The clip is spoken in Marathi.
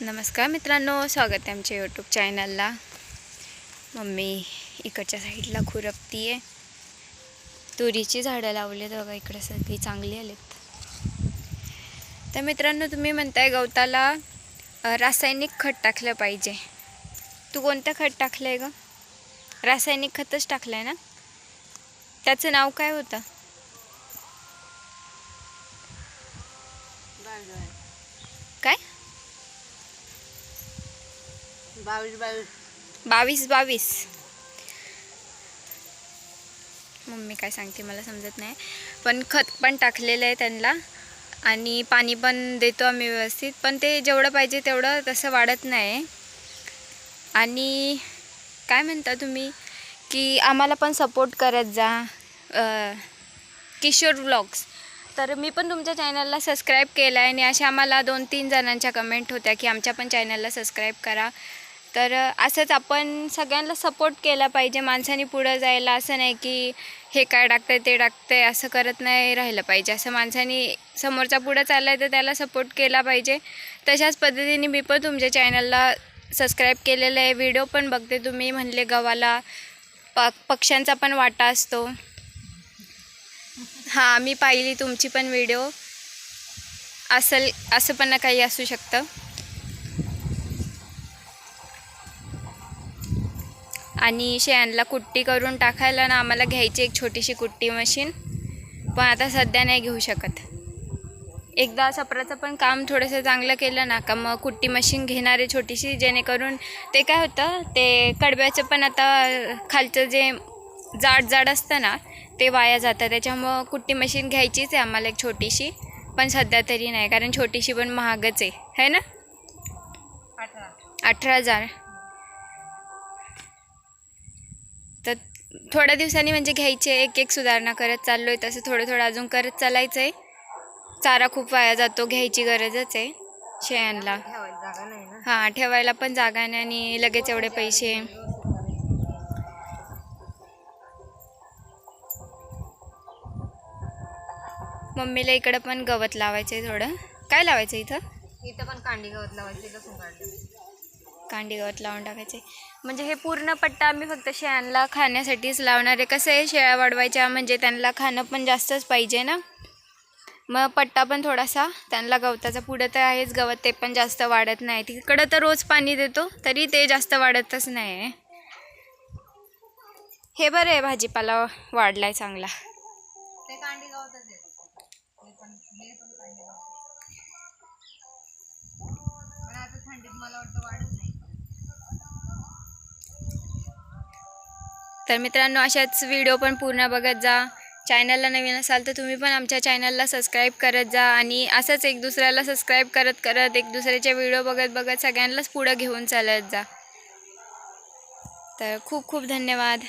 नमस्कार मित्रांनो स्वागत आहे आमच्या यूट्यूब चॅनलला मम्मी इकडच्या साईडला खुरपती आहे तुरीची झाडं लावलेत बघा इकडे सगळी चांगली आलेत. तर मित्रांनो तुम्ही म्हणताय गवताला रासायनिक खत टाकलं पाहिजे. तू कोणतं खत टाकलं आहे ग? रासायनिक खतच टाकलं आहे ना? त्याचं नाव काय होतं? काय? बावीस बावीस. बावीस बावीस. मम्मी काय सांगते मला समजत नाही. पण खत पण टाकलेलं आहे त्यांना. आणि पाणी पण देतो आम्ही व्यवस्थित. पण ते जेवढं पाहिजे तेवढं तसं वाढत नाही. आणि काय म्हणता तुम्ही? की आम्हाला पण सपोर्ट करत जा. किशोर व्लॉग्स तर मी पण तुमच्या चॅनलला सबस्क्राईब केलं आहे आणि अशा आम्हाला दोन तीन जणांच्या कमेंट होत्या की आमच्या पण चॅनलला सबस्क्राईब करा. तर असंच आपण सगळ्यांना सपोर्ट केला पाहिजे. माणसाने पुढं जायला असं नाही की हे काय टाकतंय ते टाकतंय असं करत नाही राहिलं पाहिजे. असं माणसाने समोरचा पुढं चालला आहे तर त्याला सपोर्ट केला पाहिजे. तशाच पद्धतीने मी पण तुमच्या चॅनलला सबस्क्राईब केलेलं आहे. व्हिडिओ पण बघते तुम्ही. म्हणले गव्हाला प पक्ष्यांचा पण वाटा असतो. हां मी पाहिली तुमची पण व्हिडिओ असेल असं पण काही असू शकतं. आणि शेणला कुट्टी करून टाकायला ना आम्हाला घ्यायची एक छोटीशी कुट्टी मशीन. पण आता सध्या नाही घेऊ शकत. एकदा सपराचं पण काम थोडंसं चांगलं केलं ना का मग कुट्टी मशीन घेणार आहे छोटीशी जेणेकरून ते काय होतं ते कडब्याचं पण आता खालचं जे जाड जाड असतं ना ते वाया जातं. त्याच्यामुळं कुट्टी मशीन घ्यायचीच आहे आम्हाला एक छोटीशी पण सध्या तरी नाही कारण छोटीशी पण महागच आहे. है ना? अठरा अठरा हजार. थोड्या दिवसांनी म्हणजे घ्यायचे एक एक सुधारणा करत चाललो आहे तसं थोडं थोडं अजून करत चालायचं आहे चारा खूप वाया जातो घ्यायची गरजच आहे शेळ्यांना हां ठेवायला पण जागा नाही आणि लगेच एवढे पैसे. मम्मीला इकडं पण गवत लावायचं आहे थोडं. काय लावायचं इथं? इथं पण कांडी गवत लावायची लसूण काढलं कांडी गवत लावून टाकायचे. म्हणजे हे पूर्ण पट्टा आम्ही फक्त शेळ्यांना खाण्यासाठीच लावणार आहे. कसं आहे शेळ्या वाढवायच्या म्हणजे त्यांना खाणं पण जास्तच पाहिजे ना? मग पट्टा पण थोडासा त्यांना गवताचा पुढं तर आहेच गवत ते पण जास्त वाढत नाही. तिकडं तर रोज पाणी देतो तरी ते जास्त वाढतच नाही आहे. हे बरं आहे भाजीपाला वाढलाय चांगला. ते कांडी गवतच येतं हे पण हे पण कांडी गवत पण आता थंडीत मला वाटतं वाढत नाही तर मित्रांनो अशाच व्हिडिओ पण पूर्ण बघत जा. चॅनलला नवीन असाल तर तुम्ही पण आमच्या चॅनलला सबस्क्राईब करत जा आणि असंच एक दुसऱ्याला सबस्क्राईब करत करत एक दुसऱ्याचे व्हिडिओ बघत बघत सगळ्यांनाच पुढं घेऊन चालत जा. तर खूप खूप धन्यवाद.